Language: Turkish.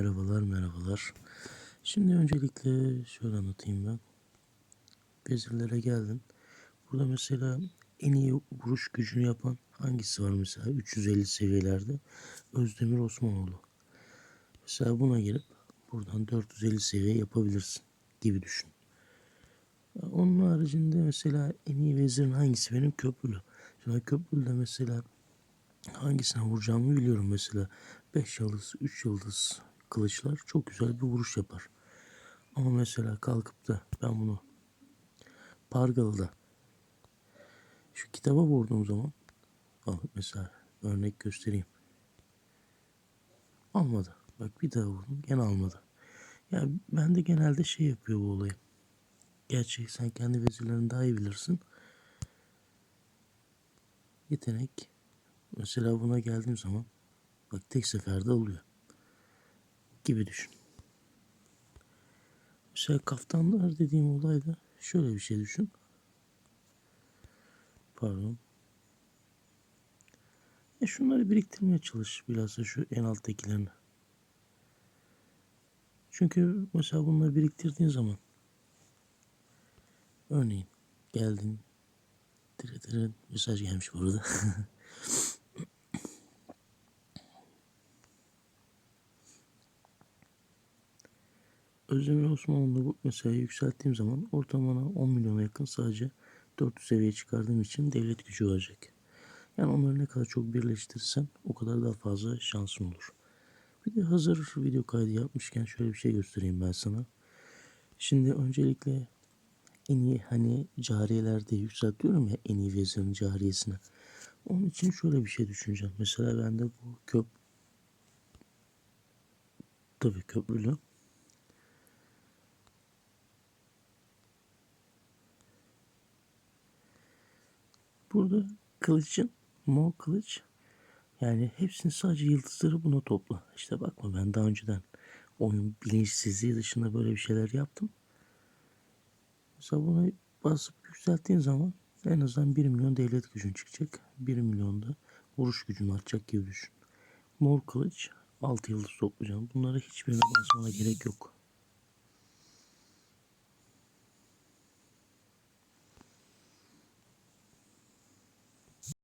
Merhabalar merhabalar. Şimdi öncelikle şöyle anlatayım ben. Vezirlere geldin. Burada mesela en iyi vuruş gücünü yapan hangisi var mesela 350 seviyelerde? Özdemir Osmanoğlu. Mesela buna gelip buradan 450 seviye yapabilirsin gibi düşün. Onun haricinde mesela en iyi vezirin hangisi benim köprülü. Şimdi köprülüde mesela hangisine vuracağımı biliyorum mesela 5 yıldız 3 yıldız kılıçlar çok güzel bir vuruş yapar. Ama mesela kalkıp da ben bunu Pargalı'da şu kitaba vurduğum zaman al mesela örnek göstereyim. Almadı. Bak bir daha vurdum gene almadı. Ya ben de genelde şey yapıyor bu olayı. Gerçi sen kendi vezirlerini daha iyi bilirsin. Yetenek. Mesela buna geldiğim zaman bak tek seferde oluyor. Gibi düşün. Mesela kaftanlar dediğim olayda şöyle bir şey düşün. Pardon. E şunları biriktirmeye çalış bilhassa şu en alttakilerini. Çünkü mesela bunları biriktirdiğin zaman örneğin geldin dire dire mesaj gelmiş burada. Özdemir Osmanoğlu'nu bu mesela yükselttiğim zaman ortamına 10 milyona yakın sadece 400 seviyeye çıkardığım için devlet gücü olacak. Yani onları ne kadar çok birleştirirsen o kadar daha fazla şansın olur. Bir de hazır video kaydı yapmışken şöyle bir şey göstereyim ben sana. Şimdi öncelikle en iyi hani cariyelerde yükseltiyorum ya en iyi vezirin cariyesine. Onun için şöyle bir şey düşüneceğim. Mesela bende bu köp tabii köprülü. Burada kılıcın mor kılıç yani hepsini sadece yıldızları buna topla. İşte bakma ben daha önceden oyun bilinçsizliği dışında böyle bir şeyler yaptım. Mesela bunu basıp yükselttiğin zaman en azından 1 milyon devlet gücün çıkacak. 1 milyon da vuruş gücün artacak gibi düşün. Mor kılıç 6 yıldız toplayacağım. Bunlara hiçbirine basmana gerek yok.